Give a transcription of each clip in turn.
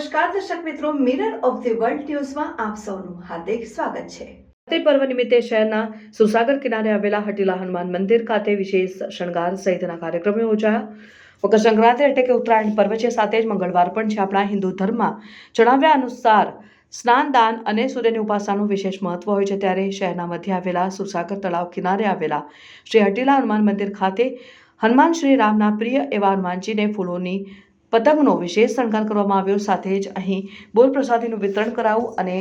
નમસ્કાર, દર્શક મિત્રો મિરર ઓફ ધી વર્લ્ડ ન્યૂઝમાં આપ સૌનું હાર્દિક સ્વાગત છે. નવરાત્રિ પર્વ નિમિત્તે શહેરના સુસાગર કિનારે આવેલા હટીલા હનુમાન મંદિર ખાતે વિશેષ શણગાર સહિતના કાર્યક્રમો યોજાયા. મકર સંક્રાંતિ એટલે કે ઉત્તરાયણ પર્વ છે, સાથે જ મંગળવાર પણ છે. આપણા હિન્દુ ધર્મમાં જણાવ્યા અનુસાર સ્નાન, દાન અને સૂર્યની ઉપાસનાનું વિશેષ મહત્વ હોય છે. ત્યારે શહેરના મધ્ય આવેલા સુસાગર તળાવ કિનારે આવેલા શ્રી હટીલા હનુમાન મંદિર ખાતે હનુમાન શ્રી રામના પ્રિય એવા હનુમાનજીને ફૂલોની પતંગનો વિશેષ શણગાર કરવામાં આવ્યો. સાથે જ અહીં બોલ પ્રસાદીનું વિતરણ કરાવું અને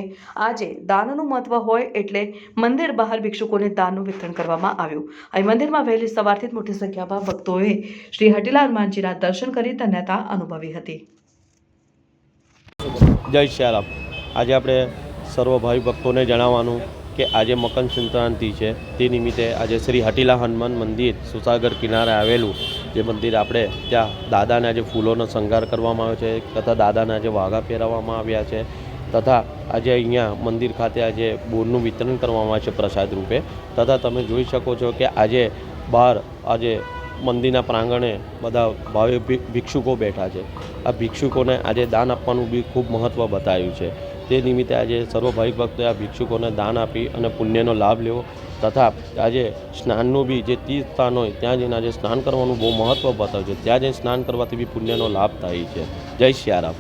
આજે દાનનું મહત્વ હોય એટલે મંદિર બહાર ભિક્ષુકોને દાનનું વિતરણ કરવામાં આવ્યું. અહીં મંદિરમાં વહેલી સવારથી જ મોટી સંખ્યામાં ભક્તોએ શ્રી હટીલા હનુમાનજીના દર્શન કરી ધન્યતા અનુભવી હતી. જય શ્યારામ. આજે આપણે સર્વ ભાઈ ભક્તોને જણાવવાનું કે આજે મકર સંક્રાંતિ છે. તે નિમિત્તે આજે શ્રી હટીલા હનુમાન મંદિર સુસાગર કિનારે આવેલું જે મંદિર આપણે ત્યાં દાદાના જે ફૂલોનો શણગાર કરવામાં આવ્યો છે, તથા દાદાના જે વાઘા પહેરાવવામાં આવ્યા છે, તથા આજે અહીંયા મંદિર ખાતે આજે બોરનું વિતરણ કરવામાં આવે છે પ્રસાદ રૂપે. તથા તમે જોઈ શકો છો કે આજે બહાર આજે મંદિરના પ્રાંગણે બધા ભાવે ભિક્ષુકો બેઠા છે. આ ભિક્ષુકોને આજે દાન આપવાનું બી ખૂબ મહત્ત્વ બતાવ્યું છે. તે નિમિત્તે આજે સર્વ ભાવિક ભક્તોએ આ ભિક્ષુકોને દાન આપી અને પુણ્યનો લાભ લેવો. તથા આજે સ્નાનનું બી જે તીર્થ સ્થાન હોય, ત્યાં જઈને આજે સ્નાન કરવાનું બહુ મહત્ત્વ બતાવ્યું છે. ત્યાં જઈને સ્નાન કરવાથી બી પુણ્યનો લાભ થાય છે. જય શ્યારામ